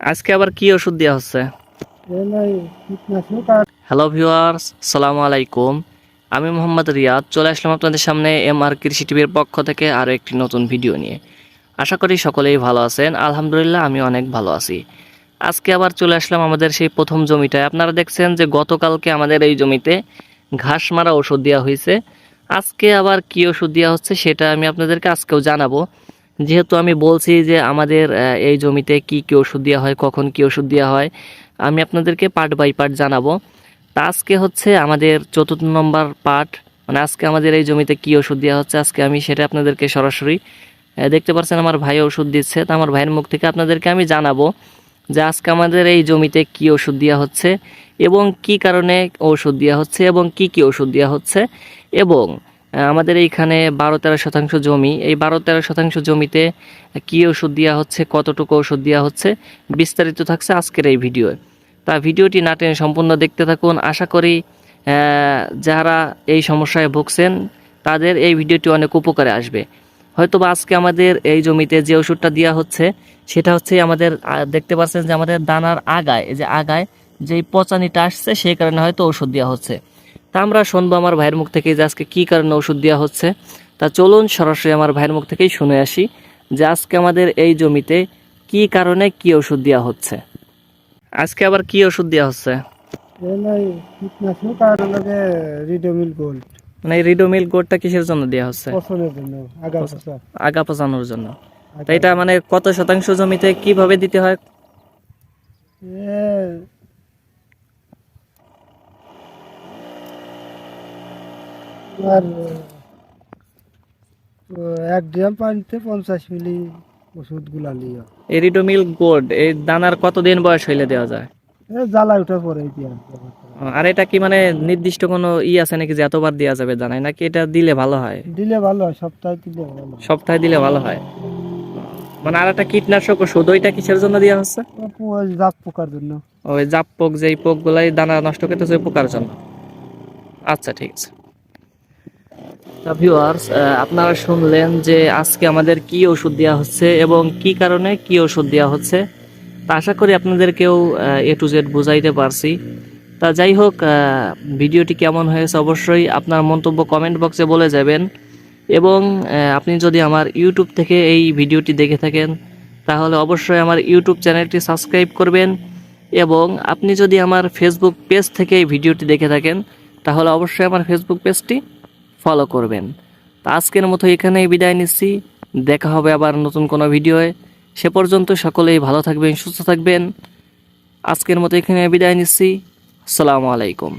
আজকে আবার কি ওষুধ দেওয়া হচ্ছে? হ্যালো ভিউয়ার্স সালামু আলাইকুম। আমি মোহাম্মদ রিয়াদ, চলে আসলাম আপনাদের সামনে এম আর কৃষি টিভির পক্ষ থেকে আরও একটি নতুন ভিডিও নিয়ে। আশা করি সকলেই ভালো আছেন। আলহামদুলিল্লাহ আমি অনেক ভালো আছি। আজকে আবার চলে আসলাম আমাদের সেই প্রথম জমিটায়। আপনারা দেখছেন যে গতকালকে আমাদের এই জমিতে ঘাস মারা ওষুধ দেওয়া হয়েছে। আজকে আবার কি ওষুধ দেওয়া হচ্ছে সেটা আমি আপনাদেরকে আজকেও জানাব। যেহেতু আমি বলছি যে আমাদের এই জমিতে কি কি ওষুধ দেওয়া হয়, কখন কি ওষুধ দেওয়া হয়, আমি আপনাদেরকে পার্ট বাই পার্ট জানাব। তা আজকে হচ্ছে আমাদের চতুর্থ নম্বর পার্ট মানে আজকে আমাদের এই জমিতে কি ওষুধ দেওয়া হচ্ছে, আজকে আমি সেটা আপনাদেরকে সরাসরি দেখতে পাচ্ছেন আমার ভাই ওষুধ দিচ্ছে, তা আমার ভাইয়ের মুখ থেকে আপনাদেরকে আমি জানাব যে আজকে আমাদের এই জমিতে কি ওষুধ দেওয়া হচ্ছে এবং কি কারণে ওষুধ দেওয়া হচ্ছে এবং কি কি ওষুধ দেওয়া হচ্ছে এবং আমাদের এইখানে বারো তেরো শতাংশ জমি। এই বারো তেরো শতাংশ জমিতে কি ওষুধ দেওয়া হচ্ছে, কতটুকু ওষুধ দেওয়া হচ্ছে, বিস্তারিত থাকছে আজকের এই ভিডিওয়ে। তা ভিডিওটি না টেনে সম্পূর্ণ দেখতে থাকুন। আশা করি যারা এই সমস্যায় ভুগছেন, তাদের এই ভিডিওটি অনেক উপকারে আসবে। হয়তো বা আজকে আমাদের এই জমিতে যে ওষুধটা দেওয়া হচ্ছে, সেটা হচ্ছে আমাদের দেখতে পাচ্ছেন যে আমাদের দানার আগায় যে আগায় যেই পচানিটা আসছে, সেই কারণে হয়তো ওষুধ দেওয়া হচ্ছে। আমরা শুনব আমার ভাইয়ের মুখ থেকে যে আজকে কী কারণে ওষুধ দেওয়া হচ্ছে। তা চলুন সরাসরি আমার ভাইয়ের মুখ থেকেই শুনে আসি যে আজকে আমাদের এই জমিতে কি কারণে কি ওষুধ দেওয়া হচ্ছে। আজকে আবার কি ওষুধ দেওয়া হচ্ছে? কীটনাশক আর লাগে রিডোমিল গোল্ড মানে রিডোমিল গোডটা কিসের জন্য দেওয়া হচ্ছে? আগা পচানোর জন্য। তা এটা মানে কত শতাংশ জমিতে কীভাবে দিতে হয়? আর এক ড্রাম পানিতে পঞ্চাশ মিলি ওষুধগুলা লিও এই রিডোমিল গোড এই দানার কতদিন বয়স হইলে দেওয়া যায়? জ্বালা উঠার পরে আর এটা কি মানে নির্দিষ্ট কোনো ই আছে নাকি যে এতবার দেওয়া যাবে দানায় নাকি এটা দিলে ভালো হয়? দিলে ভালো হয় সপ্তাহে দিলে ভালো। সপ্তাহে দিলে ভালো হয়। মানে আর একটা কীটনাশক ওষুধ ওইটা কিসের জন্য দেওয়া হচ্ছে? জাপ পোকার জন্য। ওই জাপ পোক যেই পোক গুলাই দানা নষ্ট করতেছে ওই পোকার জন্য। আচ্ছা ঠিক আছে। ভিউয়ার্স আপনারা শুনলেন যে আজকে আমাদের কি ওষুধ দেওয়া হচ্ছে এবং কি কারণে কি ওষুধ দেওয়া হচ্ছে। তা আশা করি আপনাদেরকেও এ টু জেড বুঝাইতে পারছি। তা যাই হোক ভিডিওটি কেমন হয়েছে অবশ্যই আপনার মন্তব্য কমেন্ট বক্সে বলে যাবেন। এবং আপনি যদি আমার ইউটিউব থেকে এই ভিডিওটি দেখে থাকেন, তাহলে অবশ্যই আমার ইউটিউব চ্যানেলটি সাবস্ক্রাইব করবেন। এবং আপনি যদি আমার ফেসবুক পেজ থেকে এই ভিডিওটি দেখে থাকেন, তাহলে অবশ্যই আমার ফেসবুক পেজটি ফলো করবেন। তা আজকের মতো এখানেই বিদায় নিচ্ছি। দেখা হবে আবার নতুন কোনো ভিডিওয়ে। সে পর্যন্ত সকলেই ভালো থাকবেন, সুস্থ থাকবেন। আজকের মতো এখানে বিদায় নিচ্ছি। আসসালামু আলাইকুম।